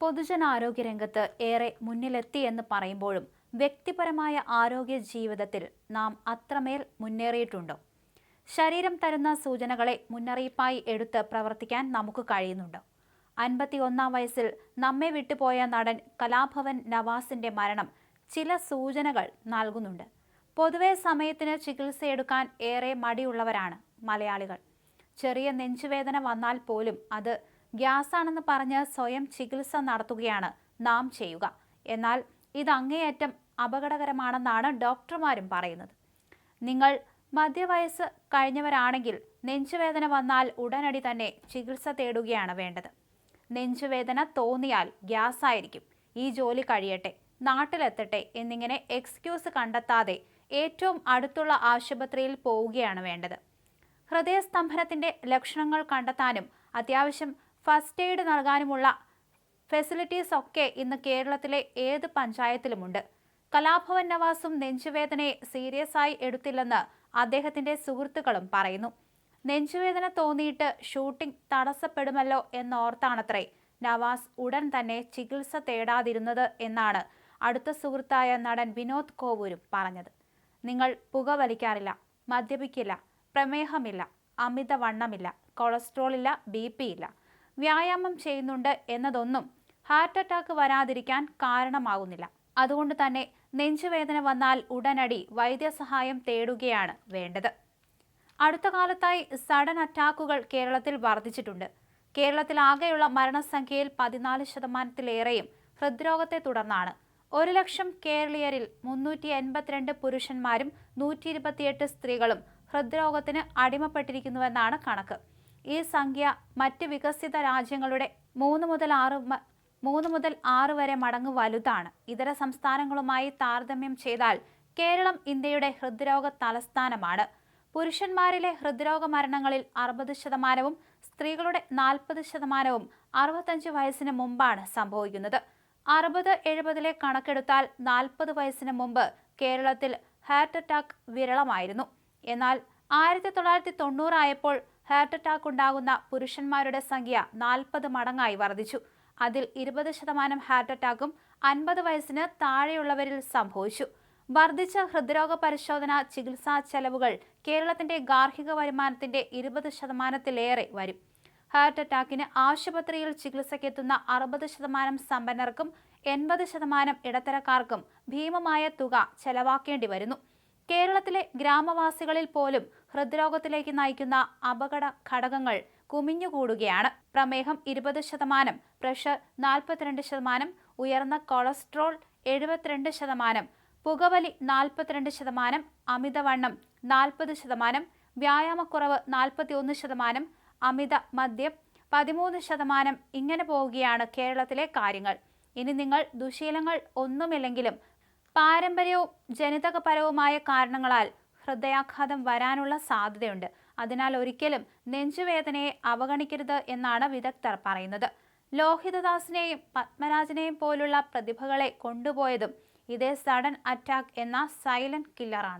പൊതുജനാരോഗ്യ രംഗത്ത് ഏറെ മുന്നിലെത്തി എന്ന് പറയുമ്പോഴും വ്യക്തിപരമായ ആരോഗ്യ ജീവിതത്തിൽ നാം അത്രമേൽ മുന്നേറിയിട്ടുണ്ടോ? ശരീരം തരുന്ന സൂചനകളെ മുന്നറിയിപ്പായി എടുത്ത് പ്രവർത്തിക്കാൻ നമുക്ക് കഴിയുന്നുണ്ടോ? അൻപത്തി ഒന്നാം വയസ്സിൽ നമ്മെ വിട്ടുപോയ നടൻ കലാഭവൻ നവാസിന്റെ മരണം ചില സൂചനകൾ നൽകുന്നുണ്ട്. പൊതുവെ സമയത്തിന് ചികിത്സയെടുക്കാൻ ഏറെ മടിയുള്ളവരാണ് മലയാളികൾ. ചെറിയ നെഞ്ചുവേദന വന്നാൽ പോലും അത് ഗ്യാസാണെന്ന് പറഞ്ഞ് സ്വയം ചികിത്സ നടത്തുകയാണ് നാം ചെയ്യുക. എന്നാൽ ഇത് അങ്ങേയറ്റം അപകടകരമാണെന്നാണ് ഡോക്ടർമാരും പറയുന്നത്. നിങ്ങൾ മധ്യവയസ്സ് കഴിഞ്ഞവരാണെങ്കിൽ നെഞ്ചുവേദന വന്നാൽ ഉടനടി തന്നെ ചികിത്സ തേടുകയാണ് വേണ്ടത്. നെഞ്ചുവേദന തോന്നിയാൽ ഗ്യാസ് ആയിരിക്കും ഈ ജോലി കഴിയട്ടെ നാട്ടിലെത്തട്ടെ എന്നിങ്ങനെ എക്സ്ക്യൂസ് കണ്ടെത്താതെ ഏറ്റവും അടുത്തുള്ള ആശുപത്രിയിൽ പോവുകയാണ് വേണ്ടത്. ഹൃദയസ്തംഭനത്തിന്റെ ലക്ഷണങ്ങൾ കണ്ടെത്താനും അത്യാവശ്യം ഫസ്റ്റ് എയ്ഡ് നൽകാനുമുള്ള ഫെസിലിറ്റീസ് ഒക്കെ ഇന്ന് കേരളത്തിലെ ഏത് പഞ്ചായത്തിലുമുണ്ട്? കലാഭവൻ നവാസും നെഞ്ചുവേദനയെ സീരിയസ് ആയി എടുത്തില്ലെന്ന് അദ്ദേഹത്തിന്റെ സുഹൃത്തുക്കളും പറയുന്നു. നെഞ്ചുവേദന തോന്നിയിട്ട് ഷൂട്ടിംഗ് തടസ്സപ്പെടുമല്ലോ എന്നോർത്താണത്രേ. നവാസ് ഉടൻ തന്നെ ചികിത്സ തേടാതിരുന്നത് എന്നാണ് അടുത്ത സുഹൃത്തായ നടൻ വിനോദ് കോവൂരും പറഞ്ഞത്. നിങ്ങൾ പുകവലിക്കാറില്ല മദ്യപിക്കില്ല പ്രമേഹമില്ല അമിതവണ്ണമില്ല കൊളസ്ട്രോൾ ഇല്ല ബി പി ഇല്ല. വ്യായാമം ചെയ്യുന്നുണ്ട് എന്നതൊന്നും ഹാർട്ട് അറ്റാക്ക് വരാതിരിക്കാൻ കാരണമാകുന്നില്ല. അതുകൊണ്ട് തന്നെ നെഞ്ചുവേദന വന്നാൽ ഉടനടി വൈദ്യസഹായം തേടുകയാണ് വേണ്ടത്. അടുത്ത കാലത്തായി സഡൻ അറ്റാക്കുകൾ കേരളത്തിൽ വർദ്ധിച്ചിട്ടുണ്ട്. കേരളത്തിൽ ആകെയുള്ള മരണസംഖ്യയിൽ പതിനാല് ശതമാനത്തിലേറെയും ഹൃദ്രോഗത്തെ തുടർന്നാണ്. ഒരു ലക്ഷം കേരളീയരിൽ മുന്നൂറ്റി എൺപത്തിരണ്ട് പുരുഷന്മാരും നൂറ്റി ഇരുപത്തിയെട്ട് സ്ത്രീകളും ഹൃദ്രോഗത്തിന് അടിമപ്പെട്ടിരിക്കുന്നുവെന്നാണ് കണക്ക്. ഈ സംഖ്യ മറ്റ് വികസിത രാജ്യങ്ങളുടെ മൂന്ന് മുതൽ ആറ് മൂന്ന് മുതൽ ആറ് വരെ മടങ്ങ് വലുതാണ്. ഇതര സംസ്ഥാനങ്ങളുമായി താരതമ്യം ചെയ്താൽ കേരളം ഇന്ത്യയുടെ ഹൃദ്രോഗ തലസ്ഥാനമാണ്. പുരുഷന്മാരിലെ ഹൃദ്രോഗ മരണങ്ങളിൽ അറുപത് ശതമാനവും സ്ത്രീകളുടെ നാൽപ്പത് ശതമാനവും അറുപത്തഞ്ച് വയസ്സിന് മുമ്പാണ് സംഭവിക്കുന്നത്. അറുപത് എഴുപതിലെ കണക്കെടുത്താൽ നാൽപ്പത് വയസ്സിന് മുമ്പ് കേരളത്തിൽ ഹാർട്ട് അറ്റാക്ക് വിരളമായിരുന്നു. എന്നാൽ ആയിരത്തി തൊള്ളായിരത്തി തൊണ്ണൂറായപ്പോൾ ഹാർട്ട് അറ്റാക്ക് ഉണ്ടാകുന്ന പുരുഷന്മാരുടെ സംഖ്യ നാൽപ്പത് മടങ്ങായി വർദ്ധിച്ചു. അതിൽ ഇരുപത് ശതമാനം ഹാർട്ട് അറ്റാക്കും അൻപത് വയസ്സിന് താഴെയുള്ളവരിൽ സംഭവിച്ചു. വർദ്ധിച്ച ഹൃദ്രോഗ പരിശോധന ചികിത്സാ ചെലവുകൾ കേരളത്തിന്റെ ഗാർഹിക വരുമാനത്തിന്റെ ഇരുപത് ശതമാനത്തിലേറെ വരും. ഹാർട്ട് അറ്റാക്കിന് ആശുപത്രിയിൽ ചികിത്സയ്ക്കെത്തുന്ന അറുപത് ശതമാനം സമ്പന്നർക്കും എൺപത് ശതമാനം ഇടത്തരക്കാർക്കും ഭീമമായ തുക ചെലവാക്കേണ്ടി വരുന്നു. കേരളത്തിലെ ഗ്രാമവാസികളിൽ പോലും ഹൃദ്രോഗത്തിലേക്ക് നയിക്കുന്ന അപകട ഘടകങ്ങൾ കുമിഞ്ഞുകൂടുകയാണ്. പ്രമേഹം ഇരുപത് ശതമാനം പ്രഷർ നാൽപ്പത്തിരണ്ട് ശതമാനം ഉയർന്ന കൊളസ്ട്രോൾ എഴുപത്തിരണ്ട് ശതമാനം പുകവലി നാൽപ്പത്തിരണ്ട് ശതമാനം അമിതവണ്ണം നാൽപ്പത് ശതമാനം വ്യായാമക്കുറവ് നാൽപ്പത്തി ഒന്ന് ശതമാനം അമിത മദ്യം പതിമൂന്ന് ശതമാനം ഇങ്ങനെ പോവുകയാണ് കേരളത്തിലെ കാര്യങ്ങൾ. ഇനി നിങ്ങൾ ദുശീലങ്ങൾ ഒന്നുമില്ലെങ്കിലും പാരമ്പര്യവും ജനിതകപരവുമായ കാരണങ്ങളാൽ ഹൃദയാഘാതം വരാനുള്ള സാധ്യതയുണ്ട്. അതിനാൽ ഒരിക്കലും നെഞ്ചുവേദനയെ അവഗണിക്കരുത് എന്നാണ് വിദഗ്ധർ പറയുന്നത്. ലോഹിതദാസിനെയും പത്മരാജനെയും പോലുള്ള പ്രതിഭകളെ കൊണ്ടുപോയതും ഇതേ സഡൻ അറ്റാക്ക് എന്ന സൈലന്റ് കില്ലറാണ്.